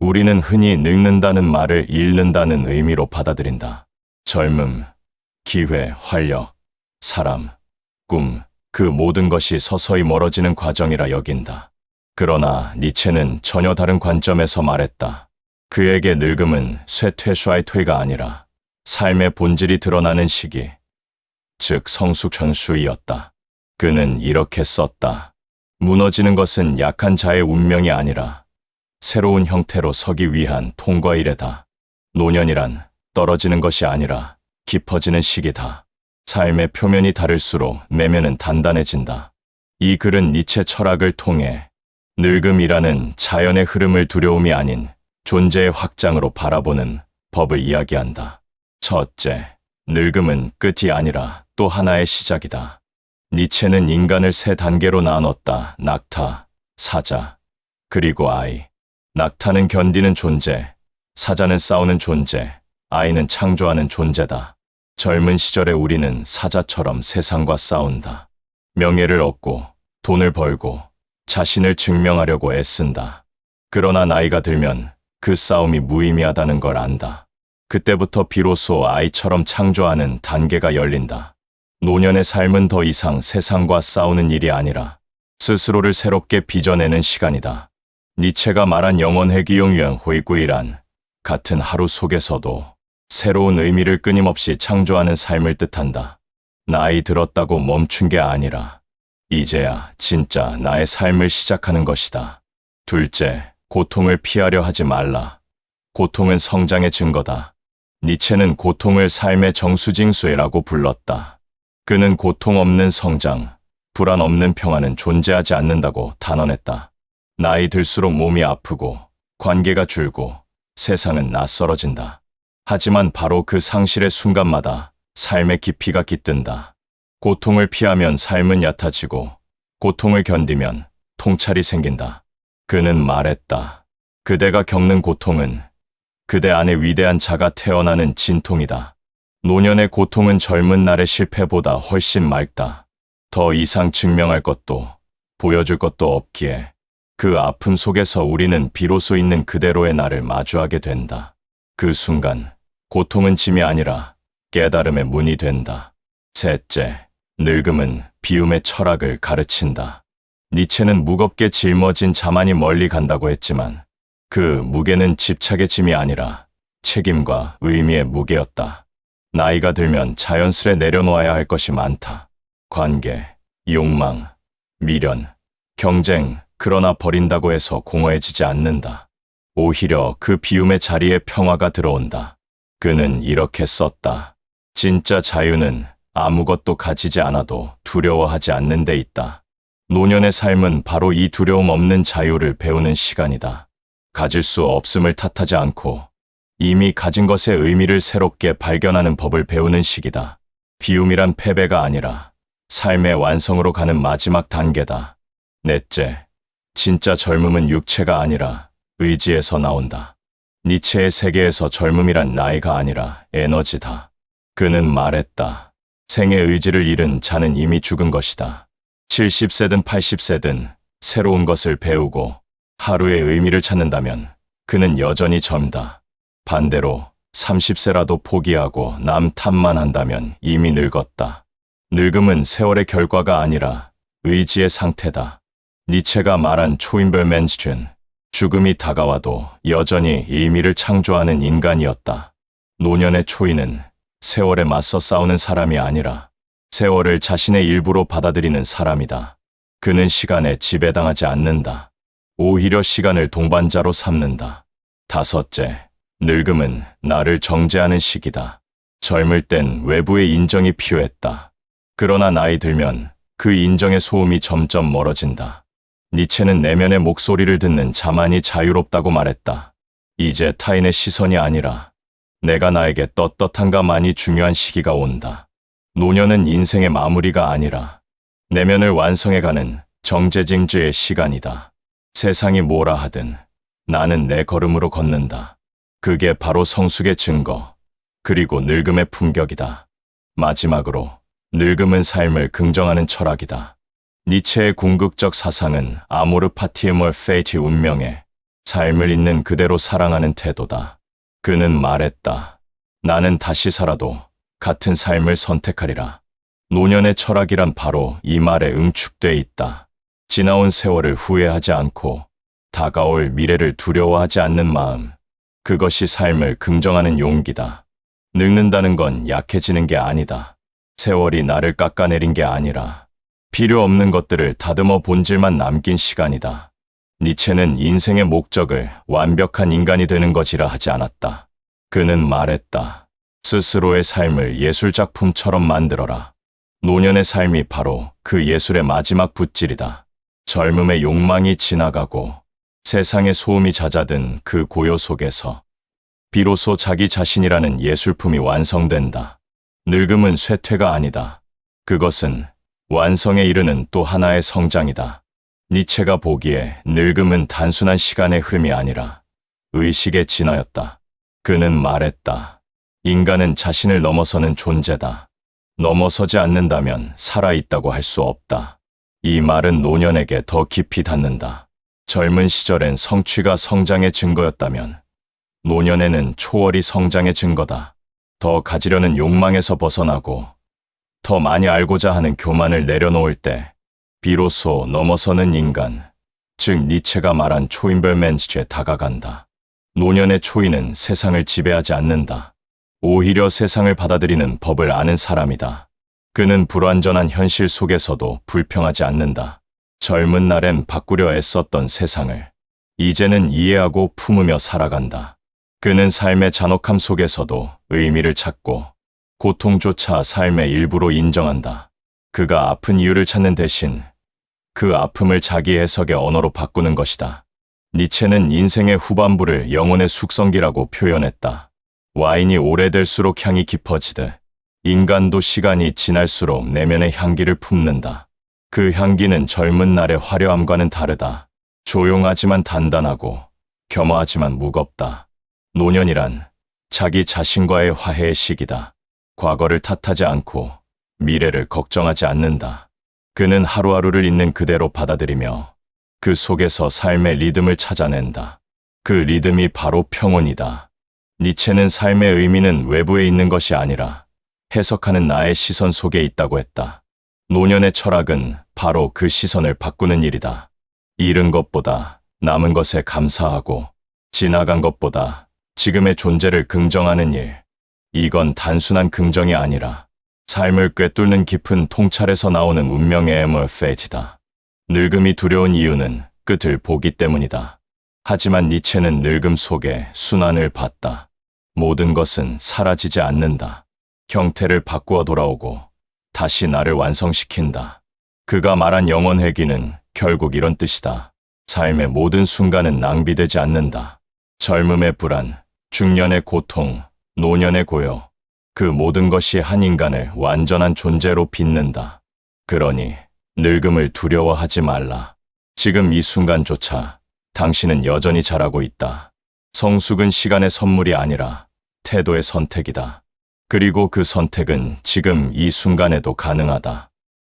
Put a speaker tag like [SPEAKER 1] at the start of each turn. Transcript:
[SPEAKER 1] 우리는 흔히 늙는다는 말을 잃는다는 의미로 받아들인다. 젊음, 기회, 활력, 사람, 꿈, 그 모든 것이 서서히 멀어지는 과정이라 여긴다. 그러나 니체는 전혀 다른 관점에서 말했다. 그에게 늙음은 쇠퇴衰퇴가 아니라 삶의 본질이 드러나는 시기, 즉 성숙 전수이었다. 그는 이렇게 썼다. 무너지는 것은 약한 자의 운명이 아니라 새로운 형태로 서기 위한 통과이래다. 노년이란 떨어지는 것이 아니라 깊어지는 시기다. 삶의 표면이 다를수록 내면은 단단해진다. 이 글은 니체 철학을 통해 늙음이라는 자연의 흐름을 두려움이 아닌 존재의 확장으로 바라보는 법을 이야기한다. 첫째, 늙음은 끝이 아니라 또 하나의 시작이다. 니체는 인간을 세 단계로 나눴다. 낙타, 사자, 그리고 아이. 낙타는 견디는 존재, 사자는 싸우는 존재, 아이는 창조하는 존재다. 젊은 시절에 우리는 사자처럼 세상과 싸운다. 명예를 얻고, 돈을 벌고, 자신을 증명하려고 애쓴다. 그러나 나이가 들면 그 싸움이 무의미하다는 걸 안다. 그때부터 비로소 아이처럼 창조하는 단계가 열린다. 노년의 삶은 더 이상 세상과 싸우는 일이 아니라 스스로를 새롭게 빚어내는 시간이다. 니체가 말한 영원의 기용유한 호이구이란 같은 하루 속에서도 새로운 의미를 끊임없이 창조하는 삶을 뜻한다. 나이 들었다고 멈춘 게 아니라 이제야 진짜 나의 삶을 시작하는 것이다. 둘째, 고통을 피하려 하지 말라. 고통은 성장의 증거다. 니체는 고통을 삶의 정수징수회라고 불렀다. 그는 고통 없는 성장, 불안 없는 평화는 존재하지 않는다고 단언했다. 나이 들수록 몸이 아프고 관계가 줄고 세상은 낯설어진다. 하지만 바로 그 상실의 순간마다 삶의 깊이가 깃든다. 고통을 피하면 삶은 얕아지고 고통을 견디면 통찰이 생긴다. 그는 말했다. 그대가 겪는 고통은 그대 안에 위대한 자가 태어나는 진통이다. 노년의 고통은 젊은 날의 실패보다 훨씬 맑다. 더 이상 증명할 것도 보여줄 것도 없기에 그 아픔 속에서 우리는 비로소 있는 그대로의 나를 마주하게 된다. 그 순간 고통은 짐이 아니라 깨달음의 문이 된다. 셋째, 늙음은 비움의 철학을 가르친다. 니체는 무겁게 짊어진 자만이 멀리 간다고 했지만 그 무게는 집착의 짐이 아니라 책임과 의미의 무게였다. 나이가 들면 자연스레 내려놓아야 할 것이 많다. 관계, 욕망, 미련, 경쟁, 그러나 버린다고 해서 공허해지지 않는다. 오히려 그 비움의 자리에 평화가 들어온다. 그는 이렇게 썼다. 진짜 자유는 아무것도 가지지 않아도 두려워하지 않는 데 있다. 노년의 삶은 바로 이 두려움 없는 자유를 배우는 시간이다. 가질 수 없음을 탓하지 않고 이미 가진 것의 의미를 새롭게 발견하는 법을 배우는 시기다. 비움이란 패배가 아니라 삶의 완성으로 가는 마지막 단계다. 넷째, 진짜 젊음은 육체가 아니라 의지에서 나온다. 니체의 세계에서 젊음이란 나이가 아니라 에너지다. 그는 말했다. 생의 의지를 잃은 자는 이미 죽은 것이다. 70세든 80세든 새로운 것을 배우고 하루의 의미를 찾는다면 그는 여전히 젊다. 반대로 30세라도 포기하고 남 탓만 한다면 이미 늙었다. 늙음은 세월의 결과가 아니라 의지의 상태다. 니체가 말한 초인별 맨스춘, 죽음이 다가와도 여전히 의미를 창조하는 인간이었다. 노년의 초인은 세월에 맞서 싸우는 사람이 아니라 세월을 자신의 일부로 받아들이는 사람이다. 그는 시간에 지배당하지 않는다. 오히려 시간을 동반자로 삼는다. 다섯째, 늙음은 나를 정죄하는 시기다. 젊을 땐 외부의 인정이 필요했다. 그러나 나이 들면 그 인정의 소음이 점점 멀어진다. 니체는 내면의 목소리를 듣는 자만이 자유롭다고 말했다. 이제 타인의 시선이 아니라 내가 나에게 떳떳한가만이 중요한 시기가 온다. 노년은 인생의 마무리가 아니라 내면을 완성해가는 정제징주의 시간이다. 세상이 뭐라 하든 나는 내 걸음으로 걷는다. 그게 바로 성숙의 증거, 그리고 늙음의 품격이다. 마지막으로 늙음은 삶을 긍정하는 철학이다. 니체의 궁극적 사상은 아모르 파티에몰 페이티 운명에 삶을 있는 그대로 사랑하는 태도다. 그는 말했다. 나는 다시 살아도 같은 삶을 선택하리라. 노년의 철학이란 바로 이 말에 응축돼 있다. 지나온 세월을 후회하지 않고 다가올 미래를 두려워하지 않는 마음. 그것이 삶을 긍정하는 용기다. 늙는다는 건 약해지는 게 아니다. 세월이 나를 깎아내린 게 아니라 필요 없는 것들을 다듬어 본질만 남긴 시간이다. 니체는 인생의 목적을 완벽한 인간이 되는 것이라 하지 않았다. 그는 말했다. 스스로의 삶을 예술작품처럼 만들어라. 노년의 삶이 바로 그 예술의 마지막 붓질이다. 젊음의 욕망이 지나가고 세상의 소음이 잦아든 그 고요 속에서 비로소 자기 자신이라는 예술품이 완성된다. 늙음은 쇠퇴가 아니다. 그것은 완성에 이르는 또 하나의 성장이다. 니체가 보기에 늙음은 단순한 시간의 흠이 아니라 의식의 진화였다. 그는 말했다. 인간은 자신을 넘어서는 존재다. 넘어서지 않는다면 살아있다고 할 수 없다. 이 말은 노년에게 더 깊이 닿는다. 젊은 시절엔 성취가 성장의 증거였다면 노년에는 초월이 성장의 증거다. 더 가지려는 욕망에서 벗어나고 더 많이 알고자 하는 교만을 내려놓을 때 비로소 넘어서는 인간, 즉 니체가 말한 초인별 맨즈에 다가간다. 노년의 초인은 세상을 지배하지 않는다. 오히려 세상을 받아들이는 법을 아는 사람이다. 그는 불완전한 현실 속에서도 불평하지 않는다. 젊은 날엔 바꾸려 애썼던 세상을 이제는 이해하고 품으며 살아간다. 그는 삶의 잔혹함 속에서도 의미를 찾고 고통조차 삶의 일부로 인정한다. 그가 아픈 이유를 찾는 대신 그 아픔을 자기 해석의 언어로 바꾸는 것이다. 니체는 인생의 후반부를 영혼의 숙성기라고 표현했다. 와인이 오래될수록 향이 깊어지듯 인간도 시간이 지날수록 내면의 향기를 품는다. 그 향기는 젊은 날의 화려함과는 다르다. 조용하지만 단단하고 겸허하지만 무겁다. 노년이란 자기 자신과의 화해의 시기다. 과거를 탓하지 않고 미래를 걱정하지 않는다. 그는 하루하루를 있는 그대로 받아들이며 그 속에서 삶의 리듬을 찾아낸다. 그 리듬이 바로 평온이다. 니체는 삶의 의미는 외부에 있는 것이 아니라 해석하는 나의 시선 속에 있다고 했다. 노년의 철학은 바로 그 시선을 바꾸는 일이다. 잃은 것보다 남은 것에 감사하고 지나간 것보다 지금의 존재를 긍정하는 일. 이건 단순한 긍정이 아니라 삶을 꿰뚫는 깊은 통찰에서 나오는 운명의 에머페이지다. 늙음이 두려운 이유는 끝을 보기 때문이다. 하지만 니체는 늙음 속에 순환을 봤다. 모든 것은 사라지지 않는다. 형태를 바꾸어 돌아오고 다시 나를 완성시킨다. 그가 말한 영원 회귀는 결국 이런 뜻이다. 삶의 모든 순간은 낭비되지 않는다. 젊음의 불안, 중년의 고통, 노년의 고요, 그 모든 것이 한 인간을 완전한 존재로 빚는다. 그러니 늙음을 두려워하지 말라. 지금 이 순간조차 당신은 여전히 잘하고 있다. 성숙은 시간의 선물이 아니라 태도의 선택이다. 그리고 그 선택은 지금 이 순간에도 가능하다.